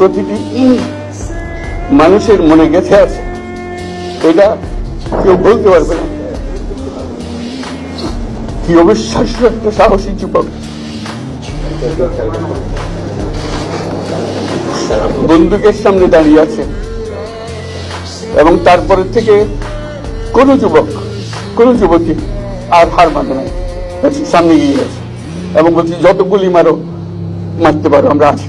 প্রতিটি মানুষের মনে গেঁথে আছে। এটা কেউ বলতে পারবে না। কি অবিশ্বাস্য একটা সাহসী যুবক। বন্দুকের সামনে দাঁড়িয়ে আছে এবং তারপরে থেকে কোন যুবক, কোন যুবতী আর হার মানে নাই। সামনে গিয়ে গেছে এবং বলছি, যত গুলি মারো, মারতে পারো, আমরা আছি।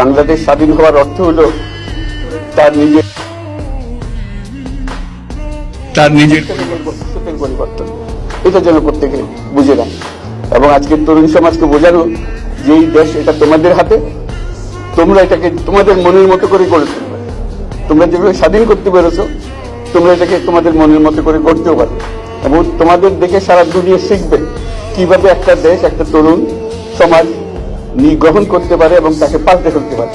বাংলাদেশ স্বাধীন হওয়ার অর্থ হলো তার নিজের তার নিজের পরিবর্তন। এটা যেন প্রত্যেকে বুঝে নেন এবং আজকের তরুণ সমাজকে বোঝানো যে এই দেশ এটা তোমাদের হাতে তোমরা এটাকে তোমাদের মনের মতো করে গড়ে তুলবে। তোমরা যেভাবে স্বাধীন করতে পেরেছ তোমরা এটাকে তোমাদের মনের মতো করে গড়তেও পারবে। এবং তোমাদের দেখে সারা দুনিয়া শিখবে কীভাবে একটা দেশ একটা তরুণ সমাজ গ্রহণ করতে পারে এবং তাকে পাল্টে ফেলতে পারে।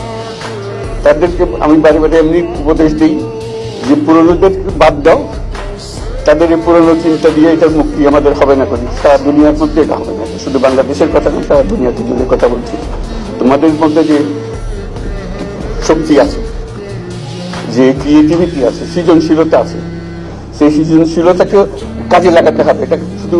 তাদেরকে আমি বারে বারে এমনি উপদেশ দিই যে পুরনোদের বাদ দাও, তাদের এই পুরনো চিন্তা দিয়ে এটার মুক্তি আমাদের হবে না করি সারা দুনিয়ার মধ্যে এটা হবে না। শুধু বাংলাদেশের কথা না, সারা দুনিয়াতে জুড়ে কথা বলছি। তোমাদের মধ্যে যে শক্তি আছে, যে ক্রিয়েটিভিটি আছে, সৃজনশীলতা আছে, সেই সৃজনশীলতাকে কাজে লাগাতে হবে। এটা শুধু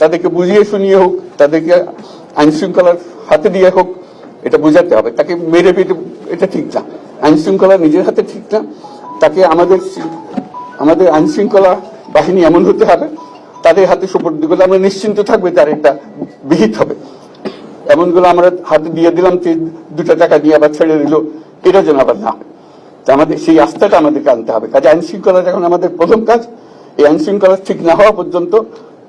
তাদেরকে বুঝিয়ে শুনিয়ে হোক, তাদেরকে আইন শৃঙ্খলার হাতে দিয়ে হোক, এটা বুঝাতে হবে। তাকে মেরে পেটে এটা ঠিক না। আইন শৃঙ্খলা নিজের হাতে ঠিক না। তাকে আমাদের আমাদের আইন শৃঙ্খলা বাহিনী এমন হতে হবে, তাদের হাতে সুপর্দ করলে আমরা নিশ্চিন্ত থাকবে তার একটা বিহিত হবে। এমনগুলো আমরা হাতে দিয়ে দিলাম যে দুটো টাকা দিয়ে আবার ছেড়ে দিল, এটা যেন আবার না আমাদের সেই আস্থাটা আমাদেরকে আনতে হবে। কাজে আইন শৃঙ্খলা এখন আমাদের প্রথম কাজ, এই আইন শৃঙ্খলা ঠিক না হওয়া পর্যন্ত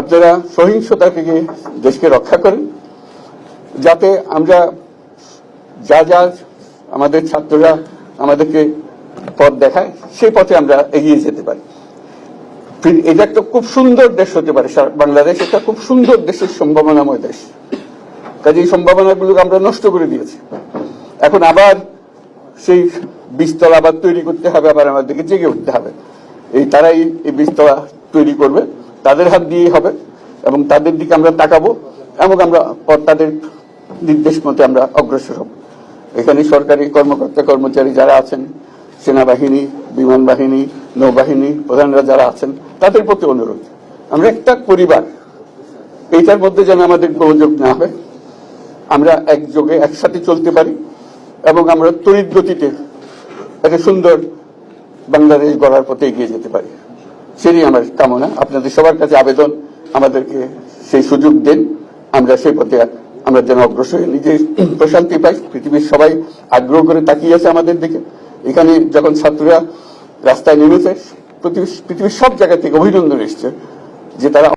আপনারা সহিংসতা থেকে দেশকে রক্ষা করেন, যাতে আমরা যা যা আমাদের ছাত্ররা আমাদেরকে পথ দেখায়, সেই পথে আমরা এগিয়ে যেতে পারি। এটা একটা খুব সুন্দর দেশ হতে পারে বাংলাদেশ একটা খুব সুন্দর দেশের সম্ভাবনাময় দেশ। কাজে এই সম্ভাবনাগুলোকে আমরা নষ্ট করে দিয়েছি। এখন আবার সেই বীজতলা আবার তৈরি করতে হবে, আবার আমাদেরকে জেগে উঠতে হবে। এই তারাই এই বীজতলা তৈরি করবে। তাদের হাত দিয়েই হবে এবং তাদের দিকে আমরা তাকাবো এবং আমরা তাদের নির্দেশ মতে আমরা অগ্রসর হব। এখানে সরকারি কর্মকর্তা কর্মচারী যারা আছেন, সেনাবাহিনী, বিমান বাহিনী, নৌবাহিনী, প্রধানরা যারা আছেন, তাদের প্রতি অনুরোধ। আমরা একটা পরিবার, এইটার মধ্যে যেন আমাদের গোলযোগ না হয়। আমরা একযোগে একসাথে চলতে পারি এবং আমরা তড়িৎ গতিতে একটা সুন্দর বাংলাদেশ গড়ার পথে এগিয়ে যেতে পারি। সেটাই আমার কামনা আপনাদের সবার কাছে আবেদন আমাদেরকে সেই সুযোগ দেন। আমরা সেই পথে আমরা যেন অগ্রসর নিজে প্রশান্তি পাই, পৃথিবীর সবাই আগ্রহ করে তাকিয়ে আছে আমাদের দিকে। এখানে যখন ছাত্ররা রাস্তায় নেমেছে পৃথিবীর সব জায়গা থেকে অভিনন্দন এসছে যে তারা